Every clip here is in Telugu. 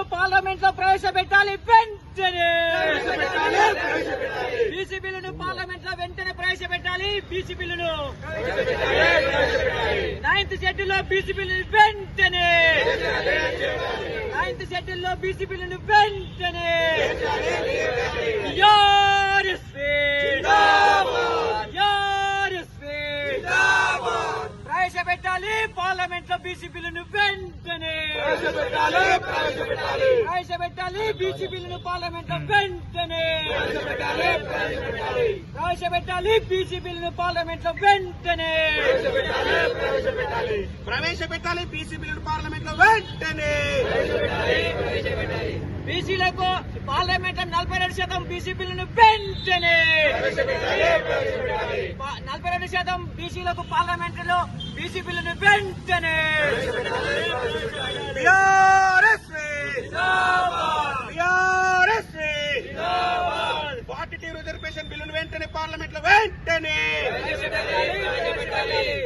బిల్లును పార్లమెంట్లో ప్రవేశపెట్టాలి వెంటనే! బీసీ బిల్లును పార్లమెంట్లో వెంటనే ప్రవేశపెట్టాలి బీసీ బిల్లును నైన్త్ షెడ్యూల్లో బీసీ బిల్లును వెంటనే నైన్త్ షెడ్యూల్లో బీసీ బిల్లును వెంటనే. యారిస్వే. ప్రవేశపెట్టాలి పార్లమెంట్లో బీసీ బిల్లును వెంటనే ప్రవేశపెట్టాలి బీసీ బిల్లును పార్లమెంట్లో వెంటనే ప్రవేశపెట్టాలి బీసీ బిల్లును పార్లమెంట్లో వెంటనే ప్రవేశపెట్టాలి బీసీ బిల్లును పార్లమెంట్లో వెంటనే బీసీలకు పార్లమెంట్ నలభై రెండు శాతం బీసీ బిల్లును వెంటనే పా- నలభై రెండు శాతం బీసీలకు పార్లమెంట్లో బీసీ బిల్లును వెంటనే టూ రిజర్వేషన్ బిల్లును వెంటనే పార్లమెంట్లో వెంటనే.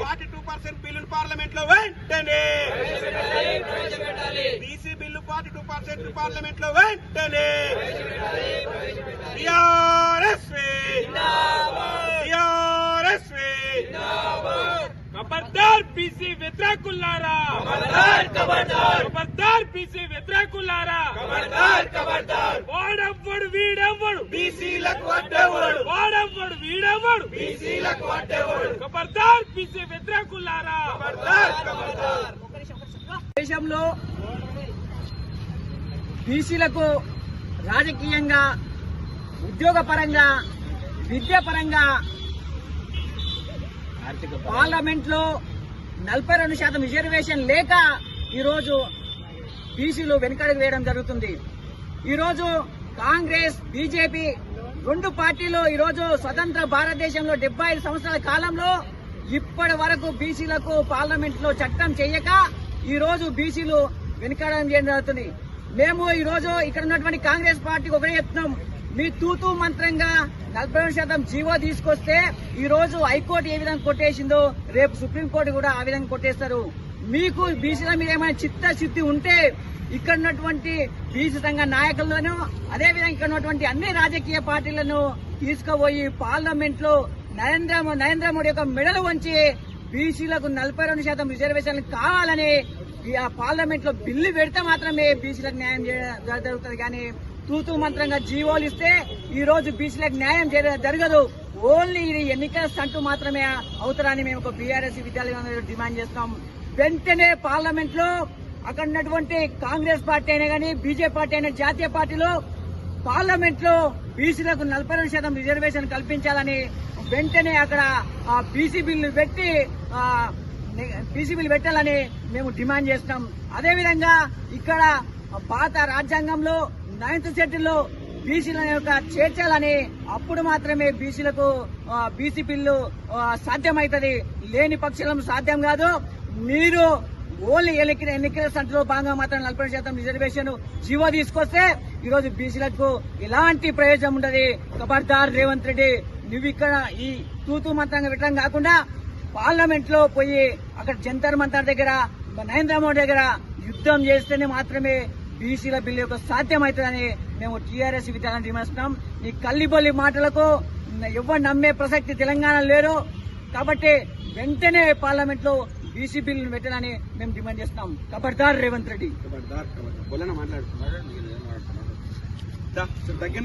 ఫార్టీ టూ పర్సెంట్ బిల్లును పార్లమెంట్లో వెంటనే BC bill forty two percent పార్లమెంట్లో వెంటనే టిఆర్ఎస్ టిఆర్ఎస్ ఖబర్దార్ బీసీ వ్యతిరేకులారా ఖబర్దార్ బీసీ వ్యతిరేకులారా వాడెవ్వడు వీడెవ్వడు? బీసీలకు అడ్డేవాడు వాడెవ్వడు వీడెవ్వడు? బీసీలకు అడ్డేవాడు ఖబర్దార్ బీసీ వ్యతిరేకులారా దేశంలో బీసీలకు రాజకీయంగా ఉద్యోగపరంగా విద్యాపరంగా పార్లమెంట్లో నలభై రెండు శాతం రిజర్వేషన్ లేక ఈరోజు బీసీలు వెనుకడుగు వేయడం జరుగుతుంది. ఈరోజు కాంగ్రెస్ బీజేపీ రెండు పార్టీలు ఈరోజు స్వతంత్ర భారతదేశంలో డెబ్బై ఐదు సంవత్సరాల కాలంలో ఇప్పటి వరకు బీసీలకు పార్లమెంట్లో చట్టం చేయక ఈరోజు బీసీలు వెనుకడం చేయడం జరుగుతుంది. మేము ఈ రోజు ఇక్కడ ఉన్నటువంటి కాంగ్రెస్ పార్టీకి ఒకటే చెప్తున్నాం. మీ తూతూ మంత్రంగా నలభై రెండు శాతం జీవో తీసుకొస్తే ఈ రోజు హైకోర్టు ఏ విధంగా కొట్టేసిందో రేపు సుప్రీంకోర్టు కూడా ఆ విధంగా కొట్టేస్తారు. మీకు బీసీల మీద ఏమైనా చిత్తశుద్ధి ఉంటే ఇక్కడ ఉన్నటువంటి బీసీ సంఘ నాయకులను అదేవిధంగా ఇక్కడ ఉన్నటువంటి అన్ని రాజకీయ పార్టీలను తీసుకుపోయి పార్లమెంట్లో నరేంద్ర నరేంద్ర మోడీ యొక్క మెడలు వంచి బీసీలకు నలభై రెండు శాతం రిజర్వేషన్లు కావాలని ఆ పార్లమెంట్లో బిల్లు పెడితే మాత్రమే బీసీలకు న్యాయం చేయడం జరుగుతుంది. కానీ తూతూ మంత్రంగా జీవోలు ఇస్తే ఈ రోజు బీసీలకు న్యాయం జరగదు. ఓన్లీ ఇది ఎన్నికల స్టంట్ మాత్రమే అవుతారని మేము ఒక బీఆర్ఎస్ విద్యాలయం డిమాండ్ చేస్తాం వెంటనే పార్లమెంట్లో అక్కడ ఉన్నటువంటి కాంగ్రెస్ పార్టీ అయినా కానీ బీజేపీ పార్టీ అయినా జాతీయ పార్టీలో పార్లమెంట్లో బీసీలకు నలభై రెండు శాతం రిజర్వేషన్ కల్పించాలని వెంటనే అక్కడ ఆ బీసీ బిల్లు పెట్టి పీసీబీలు పెట్టాలని మేము డిమాండ్ చేస్తాం అదేవిధంగా ఇక్కడ పాత రాజ్యాంగంలో నైన్త్ షెడ్యూల్లో బీసీల యొక్క చేర్చాలని అప్పుడు మాత్రమే బీసీలకు బీసీ బిల్లు సాధ్యమవుతుంది లేని పక్షులం సాధ్యం కాదు. మీరు ఓన్లీ ఎన్నికల ఎన్నికల సంఖ్యలో భాగంగా మాత్రం నలభై శాతం రిజర్వేషన్ జీవో తీసుకొస్తే ఈరోజు బీసీలకు ఎలాంటి ప్రయోజనం ఉండదు. ఖబర్దార్ రేవంత్ రెడ్డి నువ్వు ఇక్కడ ఈ తూతూ మంత్రంగా పెట్టడం కాకుండా పార్లమెంట్లో పోయి అక్కడ జంతర్ మంతర్ దగ్గర నరేంద్ర మోడీ దగ్గర యుద్ధం చేస్తేనే మాత్రమే బీసీల బిల్లు యొక్క సాధ్యమవుతుందని మేము టీఆర్ఎస్ విధానం డిమాండ్ ఈ కల్లిబొల్లి మాటలకు ఎవరు నమ్మే ప్రసక్తి తెలంగాణ లేరు. కాబట్టి వెంటనే పార్లమెంట్లో బీసీ బిల్లును పెట్టాలని మేము డిమాండ్ చేస్తున్నాం. ఖబర్దార్ రేవంత్ రెడ్డి. మాట్లాడు దగ్గర